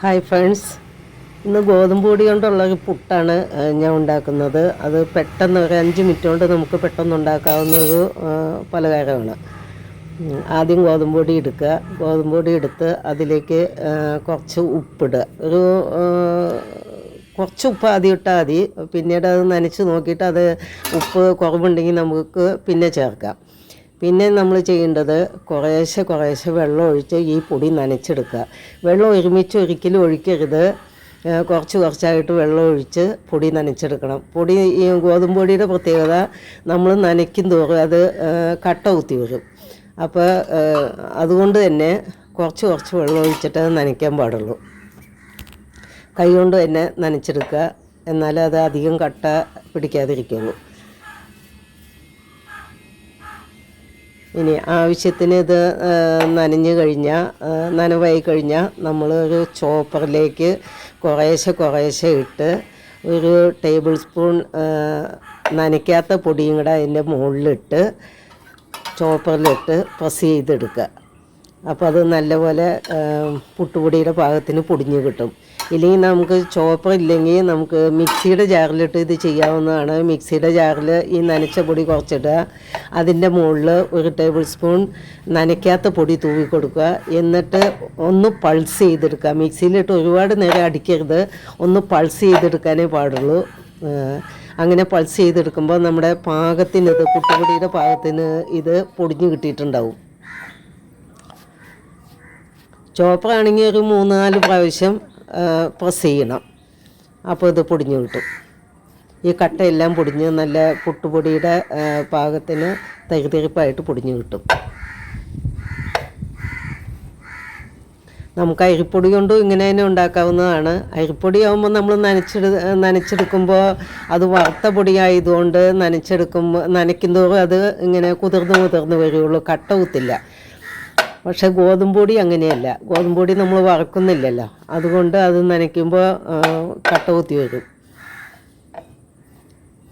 Hi friends. ഇന്ന് ഗോതമ്പ് പൊടി കൊണ്ടുള്ള പുട്ടാണ് ഞാൻ ഉണ്ടാക്കുന്നത്. അത് പെട്ടെന്ന് ഒരു അഞ്ച് മിനിറ്റ് കൊണ്ട് നമുക്ക് പെട്ടെന്ന് ഉണ്ടാക്കാവുന്ന ഒരു പലഹാരമാണ്. ആദ്യം ഗോതമ്പ് പൊടി എടുക്കുക. ഗോതമ്പ് പൊടി എടുത്ത് അതിലേക്ക് കുറച്ച് ഉപ്പിടുക. ഒരു കുറച്ച് ഉപ്പ് ആദ്യം ഇട്ടാൽ മതി. പിന്നീട് അത് നനച്ച് നോക്കിയിട്ട് അത് ഉപ്പ് കുറവുണ്ടെങ്കിൽ നമുക്ക് പിന്നെ ചേർക്കാം. പിന്നെ നമ്മൾ ചെയ്യേണ്ടത് കുറേശ്ശെ കുറേശ്ശെ വെള്ളം ഒഴിച്ച് ഈ പൊടി നനച്ചെടുക്കുക. വെള്ളം ഒരുമിച്ച് ഒരിക്കലും ഒഴിക്കരുത്. കുറച്ച് കുറച്ചായിട്ട് വെള്ളം ഒഴിച്ച് പൊടി നനച്ചെടുക്കണം. പൊടി ഈ ഗോതമ്പ് പൊടിയുടെ പ്രത്യേകത നമ്മൾ നനയ്ക്കും തോറും അത് കട്ട കുത്തി വരും. അപ്പോൾ അതുകൊണ്ട് തന്നെ കുറച്ച് കുറച്ച് വെള്ളം ഒഴിച്ചിട്ട് അത് നനയ്ക്കാൻ പാടുള്ളൂ. കൈ കൊണ്ട് തന്നെ നനച്ചെടുക്കുക. എന്നാലേ അത് അധികം കട്ട പിടിക്കാതിരിക്കുള്ളൂ ഇനി ആവശ്യത്തിന് ഇത് നനഞ്ഞു കഴിഞ്ഞാൽ നനവായി കഴിഞ്ഞാൽ നമ്മൾ ഒരു ചോപ്പറിലേക്ക് കുറേശ്ശെ കുറേശ്ശെ ഇട്ട് ഒരു ടേബിൾ സ്പൂൺ നനയ്ക്കാത്ത പൊടിയും കൂടെ അതിന്റെ മുകളിലിട്ട് ചോപ്പറിലിട്ട് പ്രസ് ചെയ്തെടുക്കുക. അപ്പോൾ അത് നല്ലപോലെ പുട്ടുപൊടിയുടെ പാകത്തിന് പൊടിഞ്ഞ് കിട്ടും. ഇല്ലെങ്കിൽ നമുക്ക് ചോപ്പർ ഇല്ലെങ്കിൽ നമുക്ക് മിക്സിയുടെ ജാറിലിട്ട് ഇത് ചെയ്യാവുന്നതാണ്. മിക്സിയുടെ ജാറിൽ ഈ നനച്ച പൊടി കുറച്ചിടുക. അതിന്റെ മുകളിൽ ഒരു ടേബിൾ സ്പൂൺ നനയ്ക്കാത്ത പൊടി തൂവി കൊടുക്കുക. എന്നിട്ട് ഒന്ന് പൾസ് ചെയ്തെടുക്കുക. മിക്സിയിലിട്ട് ഒരുപാട് നേരം അടിക്കരുത്. ഒന്ന് പൾസ് ചെയ്തെടുക്കാനേ പാടുള്ളൂ. അങ്ങനെ പൾസ് ചെയ്തെടുക്കുമ്പോൾ നമ്മുടെ പാകത്തിന് ഇത് പുട്ടുപൊടിയുടെ പാകത്തിന് ഇത് പൊടിഞ്ഞു കിട്ടിയിട്ടുണ്ടാവും. ചോപ്പറാണെങ്കിൽ ഒരു മൂന്ന് നാല് പ്രാവശ്യം പ്രസ് ചെയ്യണം. അപ്പോൾ ഇത് പൊടിഞ്ഞു കിട്ടും. ഈ കട്ടയെല്ലാം പൊടിഞ്ഞ് നല്ല പുട്ടുപൊടിയുടെ പാകത്തിന് തരിതരിപ്പായിട്ട് പൊടിഞ്ഞു കിട്ടും. നമുക്ക് അരിപ്പൊടി കൊണ്ടും ഇങ്ങനെ തന്നെ ഉണ്ടാക്കാവുന്നതാണ്. അരിപ്പൊടി ആകുമ്പോൾ നമ്മൾ നനച്ചെടു നനച്ചെടുക്കുമ്പോൾ അത് വറുത്ത പൊടി ആയതുകൊണ്ട് നനച്ചെടുക്കുമ്പോൾ നനയ്ക്കുന്തോറും അത് ഇങ്ങനെ കുതിർന്ന് കുതിർന്ന് വരികയുള്ളൂ കട്ട കുത്തില്ല പക്ഷേ ഗോതമ്പ് പൊടി അങ്ങനെയല്ല. ഗോതമ്പ് പൊടി നമ്മൾ വറക്കുന്നില്ലല്ലോ. അതുകൊണ്ട് അത് നനയ്ക്കുമ്പോൾ കട്ട കുത്തി വരും.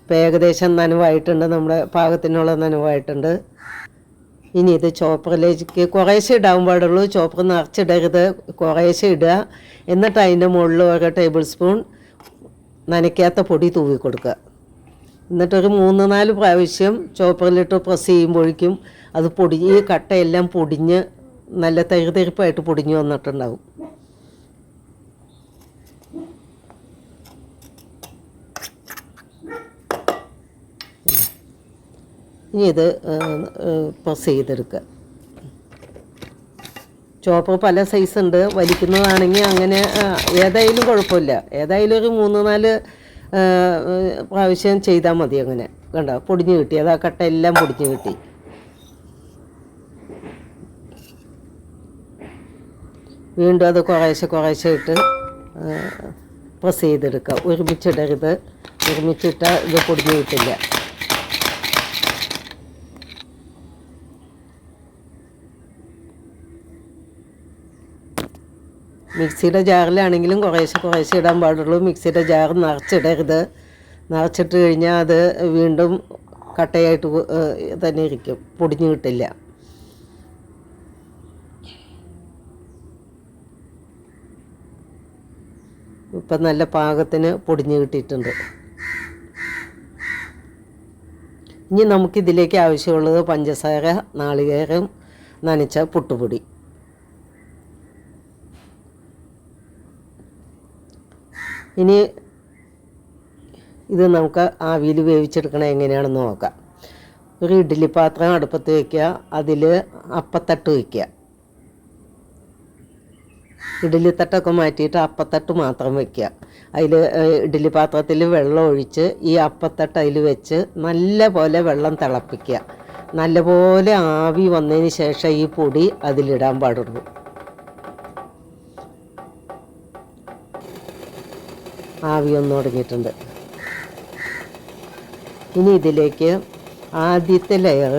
ഇപ്പം ഏകദേശം നനവായിട്ടുണ്ട്. നമ്മുടെ പാകത്തിനുള്ള നനവായിട്ടുണ്ട്. ഇനി ഇത് ചോപ്പറിലേക്ക് കുറേശ്ശെ ഇടാൻ പാടുള്ളൂ. ചോപ്പർ നിറച്ചിടരുത്. കുറേശ്ശെ ഇടുക. എന്നിട്ട് അതിന്റെ മുകളിൽ ഓരോ ടേബിൾ സ്പൂൺ നനയ്ക്കാത്ത പൊടി തൂവി കൊടുക്കുക. എന്നിട്ടൊരു മൂന്ന് നാല് പ്രാവശ്യം ചോപ്പറിലിട്ട് പ്രസ് ചെയ്യുമ്പോഴേക്കും അത് പൊടി ഈ കട്ടയെല്ലാം പൊടിഞ്ഞ് നല്ല തരിതരിപ്പായിട്ട് പൊടിഞ്ഞു വന്നിട്ടുണ്ടാവും. ഇനി ഇത് പ്രസ് ചെയ്തെടുക്കുക. ചോപ്പർ പല സൈസ് ഉണ്ട്. വലിക്കുന്നതാണെങ്കിൽ അങ്ങനെ ഏതായാലും കുഴപ്പമില്ല. ഏതായാലും ഒരു മൂന്ന് നാല് പ്രാവശ്യം ചെയ്താൽ മതി അങ്ങനെ. കണ്ടോ? പൊടിഞ്ഞ് കിട്ടി. അതാ കട്ട എല്ലാം പൊടിഞ്ഞ് കിട്ടി. വീണ്ടും അത് കുറേശ്ശെ കുറേശ്ശെ ഇട്ട് പ്രസ് ചെയ്തെടുക്കുക ഒരുമിച്ചിടരുത്. ഒരുമിച്ചിട്ടാൽ ഇത് പൊടിഞ്ഞു കിട്ടില്ല. മിക്സിയുടെ ജാറിലാണെങ്കിലും കുറേശ്ശെ കുറേശ്ശെ ഇടാൻ പാടുള്ളൂ. മിക്സിയുടെ ജാർ നിറച്ചിടരുത്. നിറച്ചിട്ട് കഴിഞ്ഞാൽ അത് വീണ്ടും കട്ടയായിട്ട് തന്നെ ഇരിക്കും. പൊടിഞ്ഞു കിട്ടില്ല. ഇപ്പം നല്ല പാകത്തിന് പൊടിഞ്ഞു കിട്ടിയിട്ടുണ്ട്. ഇനി നമുക്കിതിലേക്ക് ആവശ്യമുള്ളത് പഞ്ചസാര നാളികേരം നനച്ച പുട്ടുപൊടി. ഇനി ഇത് നമുക്ക് ആവിയിൽ വേവിച്ചെടുക്കണം എങ്ങനെയാണെന്ന് നോക്കാം. ഒരു ഇഡ്ഡലി പാത്രം അടുപ്പത്ത് വയ്ക്കുക അതിൽ അപ്പത്തട്ട് വയ്ക്കുക ഇഡ്ഡലി തട്ടൊക്കെ മാറ്റിയിട്ട് അപ്പത്തട്ട് മാത്രം വെക്കുക. അതിൽ ഇഡ്ഡലി പാത്രത്തിൽ വെള്ളം ഒഴിച്ച് ഈ അപ്പത്തട്ട് അതിൽ വെച്ച് നല്ല പോലെ വെള്ളം തിളപ്പിക്കുക. നല്ലപോലെ ആവി വന്നതിന് ശേഷം ഈ പൊടി അതിലിടാൻ പാടുള്ളൂ. ആവി ഒന്ന് തുടങ്ങിയിട്ടുണ്ട്. ഇനി ഇതിലേക്ക് ആദ്യത്തെ ലെയർ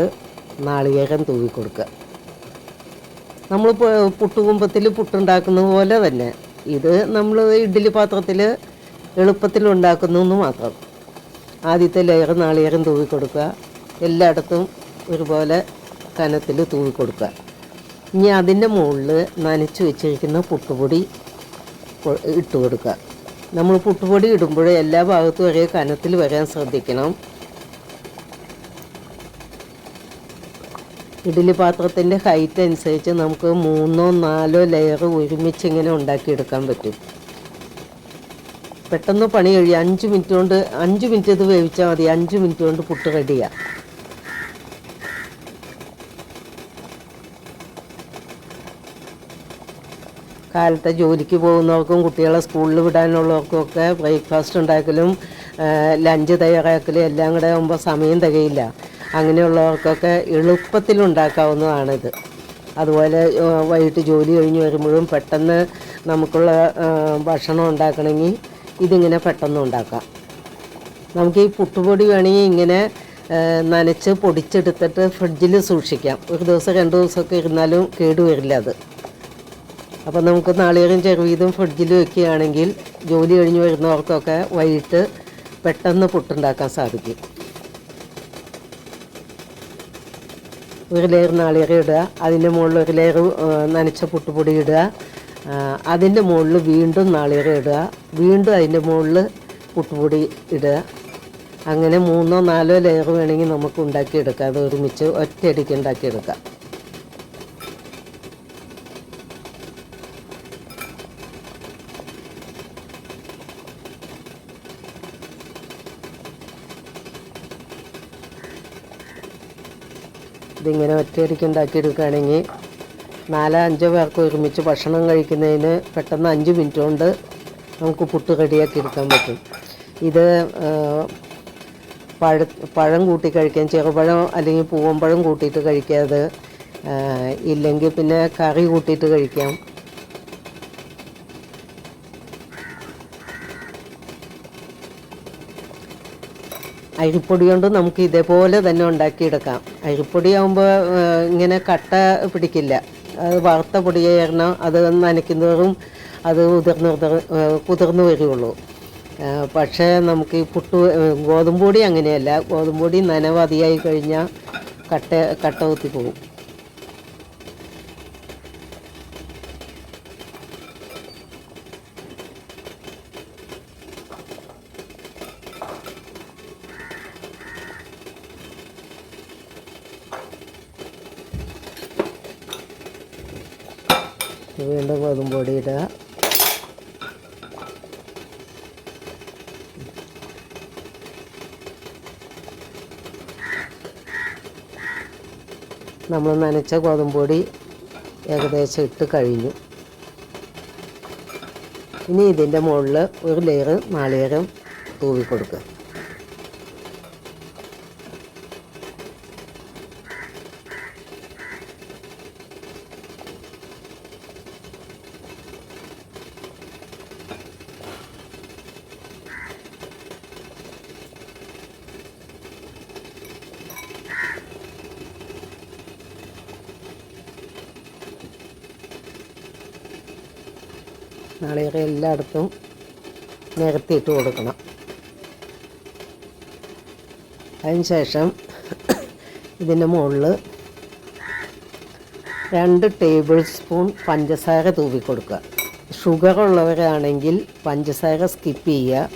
നാളികേരം തൂവി കൊടുക്കുക. നമ്മൾ പുട്ടുകുമ്പത്തിൽ പുട്ടുണ്ടാക്കുന്നത് പോലെ തന്നെ. ഇത് നമ്മൾ ഇഡ്ഡലി പാത്രത്തിൽ എളുപ്പത്തിൽ ഉണ്ടാക്കുന്നു മാത്രം. ആദ്യത്തെ ലെയർ നാളികേരം തൂവി കൊടുക്കുക. എല്ലായിടത്തും ഒരുപോലെ കനത്തിൽ തൂവി കൊടുക്കുക. ഇനി അതിന്റെ മുകളിൽ നനച്ച് വെച്ചിരിക്കുന്ന പുട്ടുപൊടി ഇട്ട് കൊടുക്കുക. നമ്മൾ പുട്ടുപൊടി ഇടുമ്പോൾ എല്ലാ ഭാഗത്തും ഒരേ കനത്തിൽ വരാൻ ശ്രദ്ധിക്കണം. ഇഡ്ഡലി പാത്രത്തിന്റെ ഹൈറ്റ് അനുസരിച്ച് നമുക്ക് മൂന്നോ നാലോ ലെയർ ഒരുമിച്ച് ഇങ്ങനെ ഉണ്ടാക്കിയെടുക്കാൻ പറ്റും. പെട്ടെന്ന് പണി കഴിയും. അഞ്ച് മിനിറ്റ് കൊണ്ട് അഞ്ച് മിനിറ്റ് ഇത് വേവിച്ചാൽ മതി. അഞ്ച് മിനിറ്റ് കൊണ്ട് പുട്ട് റെഡിയാ കാലത്തെ ജോലിക്ക് പോകുന്നവർക്കും കുട്ടികളെ സ്കൂളിൽ വിടാനുള്ളവർക്കും ഒക്കെ ബ്രേക്ക്ഫാസ്റ്റ് ഉണ്ടാക്കലും ലഞ്ച് തയ്യാറാക്കലും എല്ലാം കൂടെ ആകുമ്പോൾ സമയം തികയില്ല. അങ്ങനെയുള്ളവർക്കൊക്കെ എളുപ്പത്തിൽ ഉണ്ടാക്കാവുന്നതാണിത് അതുപോലെ വൈകിട്ട് ജോലി കഴിഞ്ഞ് വരുമ്പോഴും പെട്ടെന്ന് നമുക്കുള്ള ഭക്ഷണം ഉണ്ടാക്കണമെങ്കിൽ ഇതിങ്ങനെ പെട്ടെന്ന് ഉണ്ടാക്കാം. നമുക്ക് ഈ പുട്ടുപൊടി വേണമെങ്കിൽ ഇങ്ങനെ നനച്ച് പൊടിച്ചെടുത്തിട്ട് ഫ്രിഡ്ജിൽ സൂക്ഷിക്കാം. ഒരു ദിവസം രണ്ട് ദിവസമൊക്കെ ഇരുന്നാലും കേടുവരില്ല അത്. അപ്പോൾ നമുക്ക് നാളികേരം ചെറുവീതും ഫ്രിഡ്ജിൽ വെക്കുകയാണെങ്കിൽ ജോലി കഴിഞ്ഞ് വരുന്നവർക്കൊക്കെ വൈകിട്ട് പെട്ടെന്ന് പുട്ടുണ്ടാക്കാൻ സാധിക്കും. ഒരു ലെയർ നാളികേരം ഇടുക. അതിന്റെ മുകളിൽ ഒരു ലെയർ നനച്ച പുട്ടുപൊടി ഇടുക. അതിന്റെ മുകളിൽ വീണ്ടും നാളികേരം ഇടുക. വീണ്ടും അതിന്റെ മുകളിൽ പുട്ടുപൊടി ഇടുക. അങ്ങനെ മൂന്നോ നാലോ ലെയർ വേണമെങ്കിൽ നമുക്ക് ഉണ്ടാക്കിയെടുക്കാം. അത് ഒരുമിച്ച് ഒറ്റയടിക്ക് ഉണ്ടാക്കിയെടുക്കാം. ഇതിങ്ങനെ ഒറ്റയടിക്ക് ഉണ്ടാക്കിയെടുക്കുകയാണെങ്കിൽ നാലോ അഞ്ചോ പേർക്ക് ഒരുമിച്ച് ഭക്ഷണം കഴിക്കുന്നതിന് പെട്ടെന്ന് അഞ്ച് മിനിറ്റ് കൊണ്ട് നമുക്ക് പുട്ട് റെഡിയാക്കി എടുക്കാൻ പറ്റും. ഇത് പഴ പഴം കൂട്ടി കഴിക്കാൻ ചെറുപഴം അല്ലെങ്കിൽ പൂവമ്പഴം കൂട്ടിയിട്ട് കഴിക്കാതെ ഇല്ലെങ്കിൽ പിന്നെ കറി കൂട്ടിയിട്ട് കഴിക്കാം. അരിപ്പൊടി കൊണ്ട് നമുക്ക് ഇതേപോലെ തന്നെ ഉണ്ടാക്കിയെടുക്കാം. അരിപ്പൊടി ആകുമ്പോൾ ഇങ്ങനെ കട്ട പിടിക്കില്ല. അത് വറുത്ത പൊടിയായിരുന്നു അത് നനയ്ക്കുന്നതും അത് ഉതിർന്ന് ഉതിർ കുതിർന്ന് വരികയുള്ളൂ പക്ഷേ നമുക്ക് ഈ പുട്ട് ഗോതമ്പൊടി അങ്ങനെയല്ല. ഗോതമ്പൊടി നനവ് കഴിഞ്ഞാൽ കട്ട കട്ട കുത്തി പോകും വീണ്ടും ഗോതമ്പ് പൊടി ഇടുക. നമ്മൾ നനച്ച ഗോതമ്പ് പൊടി ഏകദേശം ഇട്ട് കഴിഞ്ഞു. ഇനി ഇതിന്റെ മുകളിൽ ഒരു ലെയർ നാളികേരം തൂവി കൊടുക്കുക നാളികേരം എല്ലായിടത്തും നിരത്തിയിട്ട് കൊടുക്കണം. അതിനുശേഷം ഇതിന്റെ മുകളിൽ രണ്ട് ടേബിൾ സ്പൂൺ പഞ്ചസാര തൂവി കൊടുക്കുക. ഷുഗർ ഉള്ളവരാണെങ്കിൽ പഞ്ചസാര സ്കിപ്പ് ചെയ്യുക.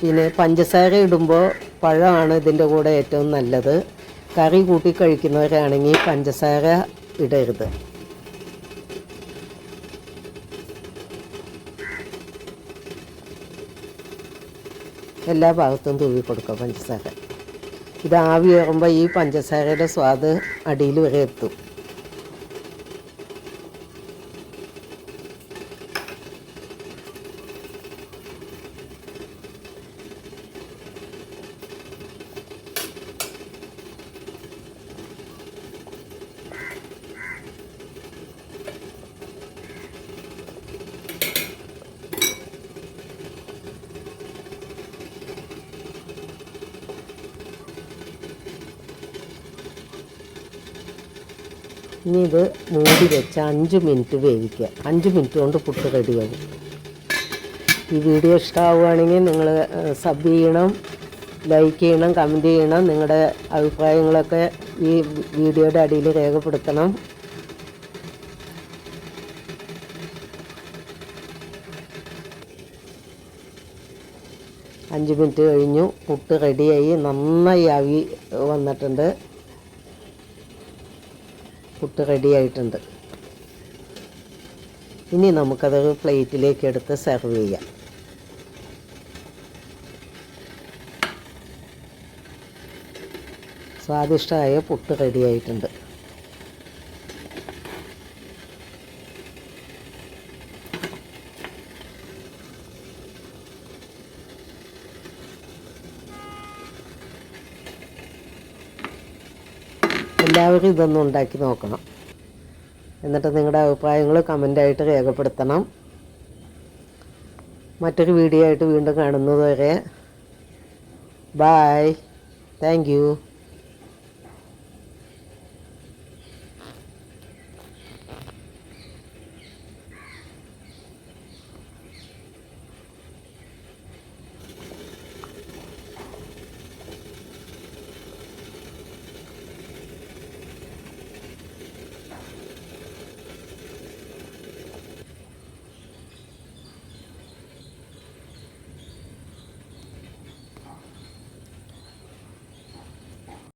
പിന്നെ പഞ്ചസാര ഇടുമ്പോൾ പഴമാണ് ഇതിന്റെ കൂടെ ഏറ്റവും നല്ലത്. കറി കൂട്ടി കഴിക്കുന്നവരാണെങ്കിൽ പഞ്ചസാര ഇടരുത്. എല്ലാ ഭാഗത്തും തൂവി കൊടുക്കുക പഞ്ചസാര. ഇത് ആവി കയറുമ്പോൾ ഈ പഞ്ചസാരയുടെ സ്വാദ് അടിയിൽ വരെ എത്തും. ഇനി ഇത് മൂടി വെച്ച് അഞ്ച് മിനിറ്റ് വേവിക്കുക. അഞ്ച് മിനിറ്റ് കൊണ്ട് പുട്ട് റെഡിയാകും ഈ വീഡിയോ ഇഷ്ടമാവുകയാണെങ്കിൽ നിങ്ങൾ സബ് ചെയ്യണം ലൈക്ക് ചെയ്യണം കമന്റ് ചെയ്യണം. നിങ്ങളുടെ അഭിപ്രായങ്ങളൊക്കെ ഈ വീഡിയോയുടെ അടിയിൽ രേഖപ്പെടുത്തണം. അഞ്ച് മിനിറ്റ് കഴിഞ്ഞു. പുട്ട് റെഡിയായി. നന്നായി ആവി വന്നിട്ടുണ്ട്. പുട്ട് റെഡിയായിട്ടുണ്ട് ഇനി നമുക്കത് പ്ലേറ്റിലേക്ക് എടുത്ത് സെർവ് ചെയ്യാം. സ്വാദിഷ്ടമായ പുട്ട് റെഡിയായിട്ടുണ്ട് എല്ലാവരും ഇതൊന്നും ഉണ്ടാക്കി നോക്കണം. എന്നിട്ട് നിങ്ങളുടെ അഭിപ്രായങ്ങൾ കമന്റായിട്ട് രേഖപ്പെടുത്തണം. മറ്റൊരു വീഡിയോ ആയിട്ട് വീണ്ടും കാണുന്നത് വരെ ബായ് താങ്ക്